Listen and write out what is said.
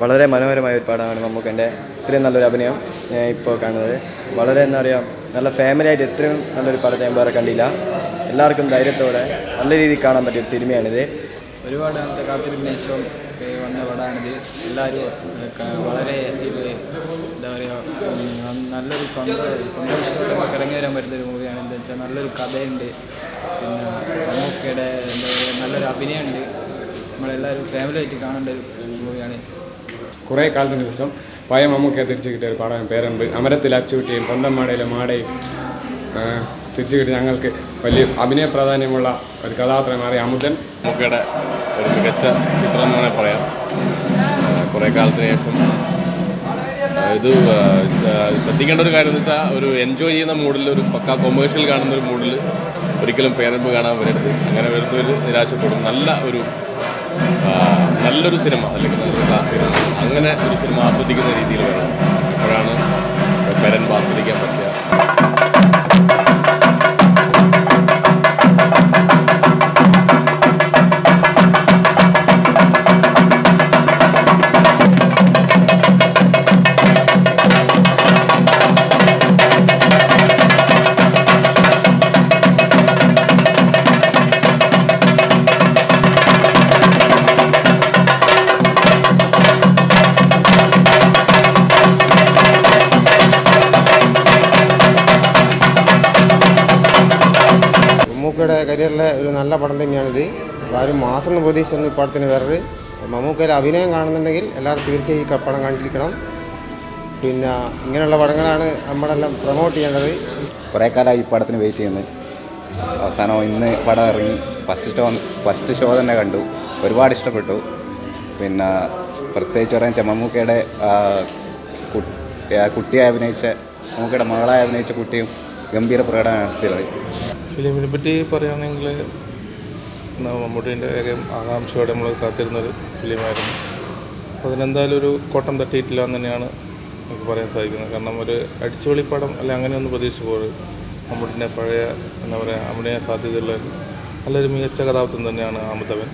വളരെ മനോഹരമായ ഒരു പടമാണ് മമ്മൂക്കന്റെ. ഇത്രയും നല്ലൊരു അഭിനയം ഞാൻ ഇപ്പോൾ കാണുന്നത്. വളരെ എന്താ പറയുക നല്ല ഫാമിലി ആയിട്ട് ഇത്രയും നല്ലൊരു പടത്തെ ഞാൻ വേറെ കണ്ടില്ല. എല്ലാവർക്കും ധൈര്യത്തോടെ നല്ല രീതിയിൽ കാണാൻ പറ്റിയ ഒരു സിനിമയാണിത്. ഒരുപാട് കാലത്തെ കാത്തിരിപ്പിന് വന്ന പടമാണിത് എല്ലാവരും വളരെ എന്താ പറയുക നല്ലൊരു സന്തോഷ സന്തോഷത്തോടെ നമുക്ക് ഇറങ്ങി വരാൻ പറ്റുന്ന ഒരു മൂവിയാണ്. എന്താ വെച്ചാൽ നല്ലൊരു കഥയുണ്ട്. പിന്നെ മമ്മൂക്കയുടെ എന്താ പറയുക നല്ലൊരു അഭിനയമുണ്ട്. നമ്മളെല്ലാവരും ഫാമിലി ആയിട്ട് കാണേണ്ട ഒരു മൂവിയാണ്. കുറേ കാലത്തിന് ശേഷം പഴയ മമ്മൂക്കെ തിരിച്ചു കിട്ടിയ ഒരു പടം പേരുണ്ട് അമരത്തിൽ അച്ചുകുട്ടിയും പൊന്തമ്മാടയിലെ മാടയും തിരിച്ചു കിട്ടി ഞങ്ങൾക്ക് വലിയ അഭിനയ പ്രാധാന്യമുള്ള ഒരു കഥാപാത്രം മാറി അമുദൻ മമ്മൂക്കയുടെ ഒരു മികച്ച ചിത്രം എന്ന് വേണമെങ്കിൽ പറയാം. കുറേ കാലത്തിന് ശേഷം ഇത് ശ്രദ്ധിക്കേണ്ട ഒരു കാര്യം എന്ന് വെച്ചാൽ ഒരു എൻജോയ് ചെയ്യുന്ന മൂഡിൽ ഒരു പക്ക കൊമേഴ്ഷ്യൽ കാണുന്ന ഒരു മൂഡിൽ ഒരിക്കലും പേരമ്പ് കാണാൻ വരരുത് അങ്ങനെ വരുന്നവർ നിരാശപ്പെടും. നല്ല ഒരു നല്ലൊരു സിനിമ അല്ലെങ്കിൽ നല്ലൊരു ക്ലാസ് സിനിമ. അങ്ങനെ ഒരു സിനിമ ആസ്വദിക്കുന്ന രീതിയിൽ വരണം ഇപ്പോഴാണ് പെരൻ ആസ്വദിക്കാൻ മമ്മൂക്കയുടെ കരിയറിലെ ഒരു നല്ല പടം തന്നെയാണിത് ആരും മാസം ഈ പടത്തിന് വേറൊരു മമ്മൂക്കയിലെ അഭിനയം കാണുന്നുണ്ടെങ്കിൽ എല്ലാവരും തീർച്ചയായും ഈ പടം കണ്ടിരിക്കണം. പിന്നെ ഇങ്ങനെയുള്ള പടങ്ങളാണ് നമ്മളെല്ലാം പ്രൊമോട്ട് ചെയ്യേണ്ടത്. കുറേ കാലമായി ഈ പടത്തിന് വെയിറ്റ് ചെയ്യുന്നത് അവസാനം ഇന്ന് പടം ഇറങ്ങി. ഫസ്റ്റ് ഷോ ഫസ്റ്റ് ഷോ തന്നെ കണ്ടു. ഒരുപാട് ഇഷ്ടപ്പെട്ടു. പിന്നെ പ്രത്യേകിച്ച് പറയാൻ വെച്ചാൽ മമ്മൂക്കയുടെ ആ, കു- ആ, കുട്ടിയായി അഭിനയിച്ച മമ്മൂക്കയുടെ മകളായി അഭിനയിച്ച കുട്ടിയും ഗംഭീര പ്രകടനം നടത്തിയത് ഫിലിമിനെ പറ്റി പറയുകയാണെങ്കിൽ മമ്മൂട്ടീന്റെ കാര്യം ആകാംക്ഷയോടെ നമ്മൾ കാത്തിരുന്നൊരു ഫിലിമായിരുന്നു. അപ്പോൾ അതിനെന്തായാലും ഒരു കോട്ടം തട്ടിയിട്ടില്ല എന്ന് തന്നെയാണ് നമുക്ക് പറയാൻ സാധിക്കുന്നത്. കാരണം ഒരു അടിച്ചുപൊളി പടം അല്ലെ അങ്ങനെയൊന്നും പ്രതീക്ഷിച്ചു പോകരുത് മമ്മൂട്ടിന്റെ പഴയ എന്താ പറയുക അഭിനയ സാധ്യതയുള്ള നല്ലൊരു മികച്ച കഥാപാത്രം തന്നെയാണ് ആമത്തവൻ